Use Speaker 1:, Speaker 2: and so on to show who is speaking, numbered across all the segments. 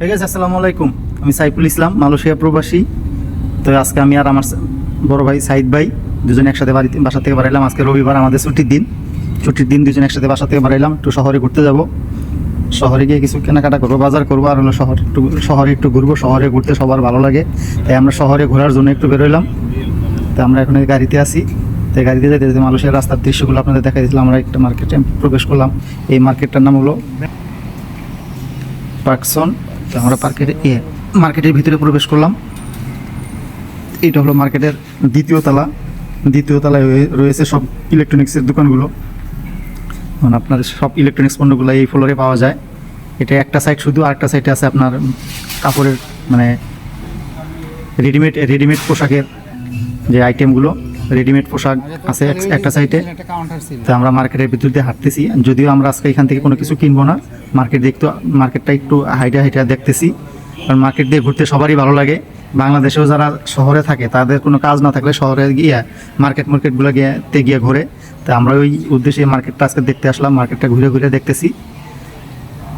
Speaker 1: ঠিক আছে আসসালামু আলাইকুম। আমি সাইফুল ইসলাম, মালয়েশিয়া প্রবাসী। তো আজকে আমি আর আমার বড় ভাই সাইদ ভাই দুজন একসাথে বাড়িতে বাসা থেকে বাড়াইলাম আজকে রবিবার, আমাদের ছুটির দিন। ছুটির দিন দুজন একসাথে বাসা থেকে বাড়াইলাম একটু শহরে ঘুরতে যাব। শহরে গিয়ে কিছু কেনাকাটা করব, বাজার করব, আর হলো শহর একটু শহরে একটু ঘুরবো, শহরে ঘুরতে সবার ভালো লাগে। তাই আমরা শহরে ঘোরার জন্য একটু বেরোইলাম। তো আমরা এখন গাড়িতে আসি তো গাড়িতে যেতে যেতে মালয়েশিয়ার রাস্তার দৃশ্যগুলো আপনাদের দেখা দিয়েছিলাম। আমরা একটা মার্কেটে প্রবেশ করলাম। এই মার্কেটটার নাম হলো পার্কসন। তো আমরা পার্কের ইয়ে মার্কেটের ভিতরে প্রবেশ করলাম। এটা হলো মার্কেটের দ্বিতীয় তলা। দ্বিতীয় তলায় রয়ে- রয়েছে সব ইলেকট্রনিক্সের দোকানগুলো। মানে আপনার সব ইলেকট্রনিক্স পণ্যগুলো এই ফ্লোরে পাওয়া যায়। এটা একটা সাইড শুধু আরেকটা সাইডে আছে আপনার কাপড়ের মানে রেডিমেড রেডিমেড পোশাকের যে আইটেমগুলো রেডিমেড পোশাক আছে একটা সাইডে তো আমরা মার্কেটের ভিতর দিয়ে হাঁটতেছি। যদিও আমরা আজকে এখান থেকে কোনো কিছু কিনবো না, মার্কেট দেখতে মার্কেটটা একটু হাইটা হাইটা দেখতেছি। কারণ মার্কেট দিয়ে ঘুরতে সবারই ভালো লাগে। বাংলাদেশেও যারা শহরে থাকে, তাদের কোনো কাজ না থাকলে শহরে গিয়ে মার্কেট মার্কেটগুলো গিয়ে তে গিয়ে ঘুরে। তো আমরা ওই উদ্দেশ্যে মার্কেটটা আজকে দেখতে আসলাম, মার্কেটটা ঘুরে ঘুরে দেখতেছি।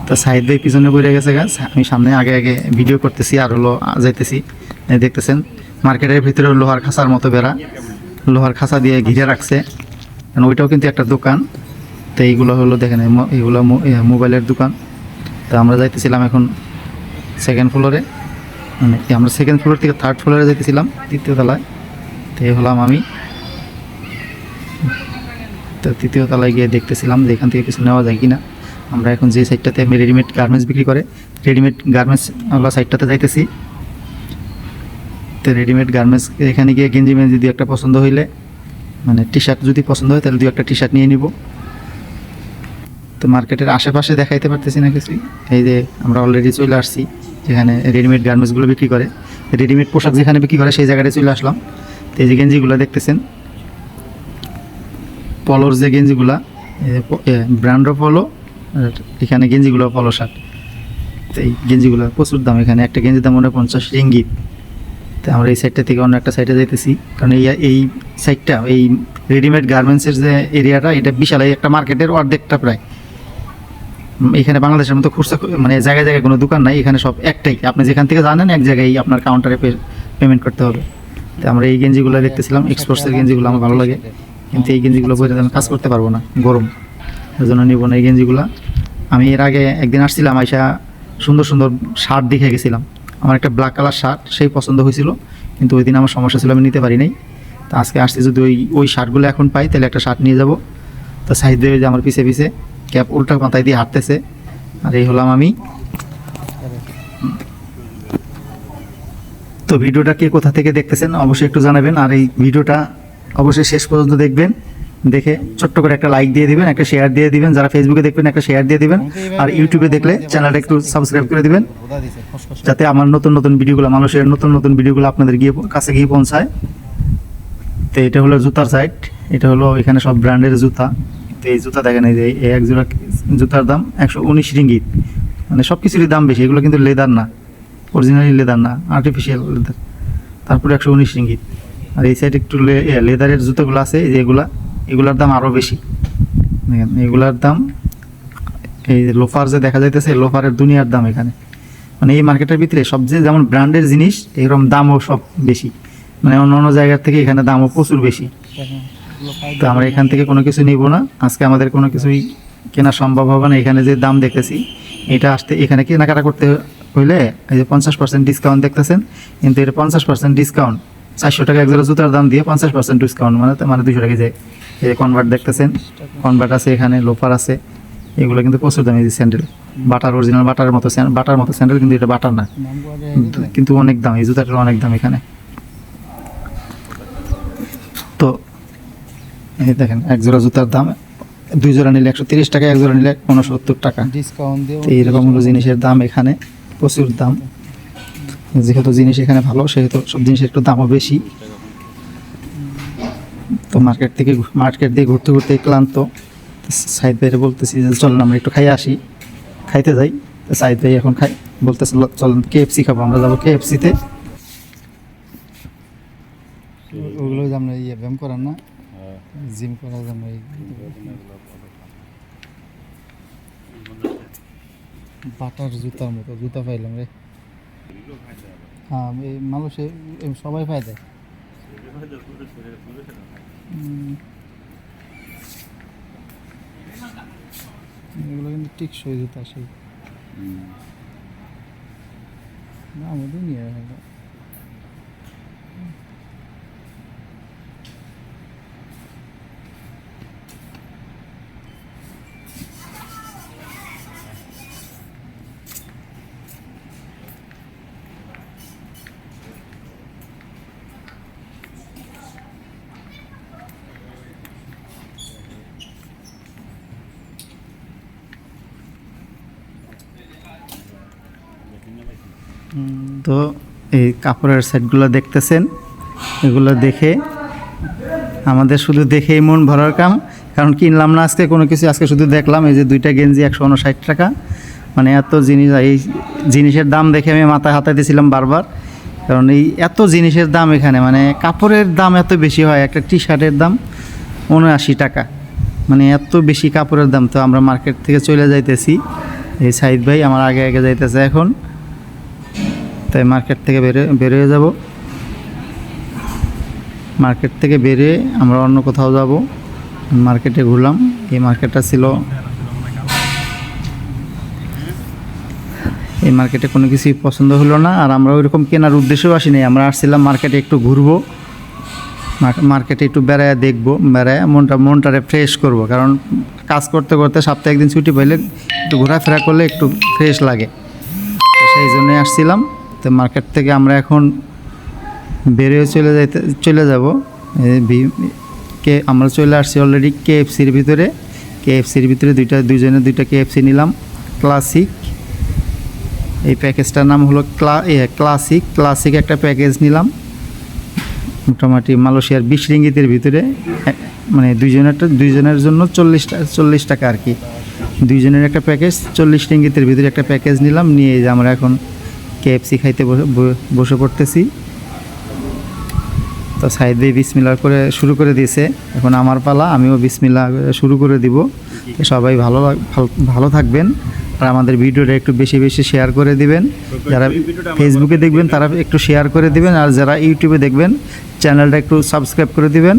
Speaker 1: তো সাইড ভাই পিছনে বইরে গেছে গাছ আমি সামনে আগে আগে ভিডিও করতেছি আর হলো যাইতেছি। দেখতেছেন, মার্কেটের ভিতরে লোহার খাঁচার মতো বেড়া। লোহার খাঁচা দিয়ে ঘিরে রাখছে। ওইটাও কিন্তু একটা দোকান। তো এইগুলো হলো দেখেন এইগুলো মোবাইলের দোকান। তো আমরা যাইতেছিলাম এখন সেকেন্ড ফ্লোরে মানে আমরা সেকেন্ড ফ্লোর থেকে থার্ড ফ্লোরে যাইতেছিলাম তৃতীয় তলায়। তো এই হলাম আমি। তো তৃতীয় তলায় গিয়ে দেখতেছিলাম যে এখান থেকে কিছু নেওয়া যায় কিনা। আমরা এখন যে সাইডটাতে রেডিমেড গার্মেন্টস বিক্রি করে রেডিমেড গার্মেন্টস ওলা সাইডটাতে যাইতেছি। তো রেডিমেড গার্মেন্টস এখানে গিয়ে গেঞ্জি মেঞ্জি যদি একটা পছন্দ হইলে মানে টি শার্ট যদি পছন্দ হয় তাহলে দু একটা টি শার্ট নিয়ে নিব। তো মার্কেটের আশেপাশে দেখাইতে পারতেছি না কিছুই। এই যে আমরা অলরেডি চলে আসছি যেখানে রেডিমেড গার্মেন্টসগুলো বিক্রি করে। রেডিমেড পোশাক যেখানে বিক্রি করে সেই জায়গাটায় চলে আসলাম। তো এই যে গেঞ্জিগুলো দেখতেছেন পলোর যে গেঞ্জিগুলা ব্র্যান্ডও পলো আর এখানে গেঞ্জিগুলো পলো শার্ট তো এই গেঞ্জিগুলো প্রচুর দাম এখানে একটা গেঞ্জির দাম মনে পঞ্চাশ রিঙ্গিত। তো আমরা এই সাইডটা থেকে অন্য একটা সাইডে যাইতেছি। কারণ এই এই সাইডটা এই রেডিমেড গার্মেন্টসের যে এরিয়াটা এটা বিশাল, এই একটা মার্কেটের অর্ধেকটা প্রায়। এখানে বাংলাদেশের মতো খুচরা মানে জায়গায় জায়গায় কোনো দোকান নাই, এখানে সব একটাই। আপনি যেখান থেকে জানেন, এক জায়গায় আপনার কাউন্টারে পেমেন্ট করতে হবে। তো আমরা এই গেঞ্জিগুলো দেখতেছিলাম এক্সপোর্টসের গেঞ্জিগুলো আমার ভালো লাগে। কিন্তু এই গেঞ্জিগুলো পরে আমি কাজ করতে পারব না, গরম। ওই জন্য নিব না এই গেঞ্জিগুলো। আমি এর আগে একদিন আসছিলাম, আইসা সুন্দর সুন্দর শার্ট দেখে গেছিলাম। আমার একটা ব্ল্যাক কালার শার্ট সেই পছন্দ হয়েছিল, কিন্তু ওই দিন আমার সমস্যা ছিল, আমি নিতে পারি নাই। তো আজকে আসছি, যদি ওই ওই শার্টগুলো এখন পাই, তাহলে একটা শার্ট নিয়ে যাব। তো সাইড দিয়ে যে আমার পিছে পিছে ক্যাপ উল্টা মাথায় দিয়ে হাঁটতেছে, আর এই হলাম আমি। তো ভিডিওটা কে কোথা থেকে দেখতেছেন, অবশ্যই একটু জানাবেন, আর এই ভিডিওটা অবশ্যই শেষ পর্যন্ত দেখবেন। দেখে ছোট্ট করে একটা লাইক দিয়ে দিবেন, একটা শেয়ার দিয়ে দিবেন। যারা ফেসবুকে দেখবেন, একটা শেয়ার দিয়ে দিবেন। আর ইউটিউবে দেখলে চ্যানেলটা একটু সাবস্ক্রাইব করে দিবেন। যাতে আমার নতুন নতুন ভিডিওগুলো, মানুষের নতুন নতুন ভিডিওগুলো আপনাদের গিয়ে কাছে গিয়ে পৌঁছায়। তো এটা হলো জুতার সাইট এটা হলো এখানে সব ব্র্যান্ডের জুতা। তো এই জুতা দেখেন, এই যে এই এক জোড়া জুতার দাম একশো উনিশ রিঙ্গিত। মানে সব কিছুরই দাম বেশি, এগুলো কিন্তু লেদার না। অরিজিনালি লেদার না আর্টিফিশিয়াল লেদার তারপরে একশো উনিশ রিঙ্গিত। আর এই সাইডে একটু লেদারের জুতোগুলো আছে, এই যে এগুলা। এগুলার দাম আরও বেশি। দেখেন, এগুলার দাম, এই লোফার যে দেখা যাইতেছে লোফারের দুনিয়ার দাম এখানে। মানে এই মার্কেটের ভিতরে সবচেয়ে যেমন ব্র্যান্ডের জিনিস, এরকম দামও সব বেশি। মানে অন্য অন্য জায়গার থেকে এখানে দামও প্রচুর বেশি। তো আমরা এখান থেকে কোনো কিছু নিব না। আজকে আমাদের কোনো কিছুই কেনা সম্ভব হবে না। এখানে যে দাম দেখতেছি, এটা আসতে এখানে কেনাকাটা করতে হইলে এই যে পঞ্চাশ পার্সেন্ট ডিসকাউন্ট দেখতেছেন, কিন্তু এটা পঞ্চাশ পার্সেন্ট ডিসকাউন্ট চারশো টাকা এক জোড়া জুতার দাম দিয়ে পঞ্চাশ পার্সেন্ট ডিসকাউন্ট মানে মানে দুশো টাকা যে এই কনভার্ট দেখতেছেন? কনভার্ট আছে এখানে লোফার আছে। এগুলো কিন্তু প্রচুর দামি যে স্যান্ডেল বাটার অরিজিনাল বাটার মতো বাটার মতো স্যান্ডেল কিন্তু এটা বাটার না। কিন্তু অনেক দাম এই জুতাটার অনেক দাম এখানে। তো এই দেখেন এক জোড়া জুতার দাম দুই জোড়া নিলে একশো তিরিশ টাকা এক জোড়া নিলে উনসত্তর টাকা। তো এইরকম হলো জিনিসের দাম এখানে প্রচুর দাম। যেহেতু জিনিস এখানে ভালো সেহেতু সব জিনিসের একটু দামও বেশি। মার্কেট থেকে মার্কেট দিয়ে ঘুরতে ঘুরতে ক্লান্ত। সাইদ ভাইরে বলতেছি যে চলেন আমরা একটু খাইয়ে আসি। খাইতে যাই। তো সাইদ ভাই এখন খাই বলতেছে "ল- চলেন কেএফসি খাব আমরা যাব কেএফসিতে
Speaker 2: ওগুলো যে আমরা ইয়ে ব্যায়াম করার না জিম করার জন্য এই- বাটার জুতার মতো জুতা পাইলাম রে। হ্যাঁ এই মানুষে সবাই পাই দেয়। এগুলো কিন্তু টিকসই জুতা সেই। আমাদের নিয়ে হবে
Speaker 1: তো এই কাপড়ের সেটগুলো দেখতেছেন, এগুলো দেখে আমাদের শুধু দেখেই মন ভরার কাম। কারণ কিনলাম না আজকে কোনো কিছু, আজকে শুধু দেখলাম এই যে দুইটা গেঞ্জি একশো উনষাট টাকা। মানে এত জিনিস, এই জিনিসের দাম দেখে আমি মাথায় হাতাইতেছিলাম বারবার। কারণ এই এত জিনিসের দাম এখানে মানে কাপড়ের দাম এত বেশি হয়, একটা টি শার্টের দাম উনআশি টাকা। মানে এত বেশি কাপড়ের দাম তো আমরা মার্কেট থেকে চলে যাইতেছি। এই সাইদ ভাই আমার আগে আগে যাইতেছে এখন। তাই মার্কেট থেকে বেরো বেরোয় যাব। মার্কেট থেকে বেরিয়ে আমরা অন্য কোথাও যাব। মার্কেটে ঘুরলাম। এই মার্কেটটা ছিল এই মার্কেটে কোনো কিছুই পছন্দ হলো না। আর আমরা ওইরকম কেনার উদ্দেশ্যেও আসিনি। আমরা আসছিলাম মার্কেটে একটু ঘুরবো। মার্কেটে একটু বেড়ায় দেখব। বেড়ায় মনটা, মনটারে ফ্রেশ করব। কারণ কাজ করতে করতে সপ্তাহে একদিন ছুটি পাইলে একটু ঘোরাফেরা করলে একটু ফ্রেশ লাগে। সেই জন্যই আসছিলাম। তো মার্কেট থেকে আমরা এখন বেরিয়ে চলে যাইতে, চলে যাব। কে, আমরা চলে আসছি অলরেডি কেএফসির ভিতরে। কেএফসির ভিতরে দুইটা, দুইজনে দুইটা কেএফসি নিলাম। ক্লাসিক এই প্যাকেজটার নাম হলো ক্লা ক্লাসিক ক্লাসিক একটা প্যাকেজ নিলাম। মোটামুটি মালয়েশিয়ার বিশ রিঙ্গিতের ভিতরে মানে দুইজনেরটা, দুইজনের জন্য চল্লিশ চল্লিশ টাকা আর কি। দুইজনের একটা প্যাকেজ চল্লিশ রিঙ্গিতের ভিতরে একটা প্যাকেজ নিলাম। নিয়ে আমরা এখন কেএফসি খাইতে বসে বসে পড়তেছি। তো সাইদ ভাই বিসমিল্লা করে শুরু করে দিয়েছে। এখন আমার পালা আমিও বিসমিল্লা শুরু করে দিব। সবাই ভালো লাগ- ভালো- ভালো থাকবেন। আর আমাদের ভিডিওটা একটু বেশি বেশি শেয়ার করে দিবেন। যারা ফেসবুকে দেখবেন তারা একটু শেয়ার করে দিবেন। আর যারা ইউটিউবে দেখবেন চ্যানেলটা একটু সাবস্ক্রাইব করে দিবেন।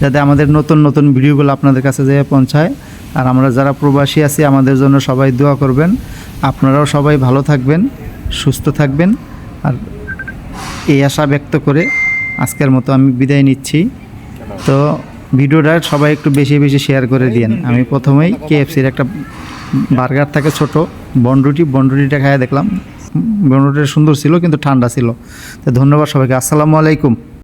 Speaker 1: যাতে আমাদের নতুন নতুন ভিডিওগুলো আপনাদের কাছে যেয়ে পৌঁছায়। আর আমরা যারা প্রবাসী আছি আমাদের জন্য সবাই দোয়া করবেন। আপনারাও সবাই ভালো থাকবেন। সুস্থ থাকবেন। আর এই আশা ব্যক্ত করে আজকের মতো আমি বিদায় নিচ্ছি। তো ভিডিওটা সবাই একটু বেশি বেশি শেয়ার করে দিয়েন। আমি প্রথমেই কেএফসির একটা বার্গার থাকে ছোট, বনরুটি, বনরুটিটা খাইয়ে দেখলাম। বনরুটিটা সুন্দর ছিল, কিন্তু ঠান্ডা ছিল। তো ধন্যবাদ সবাইকে। আসসালামু আলাইকুম।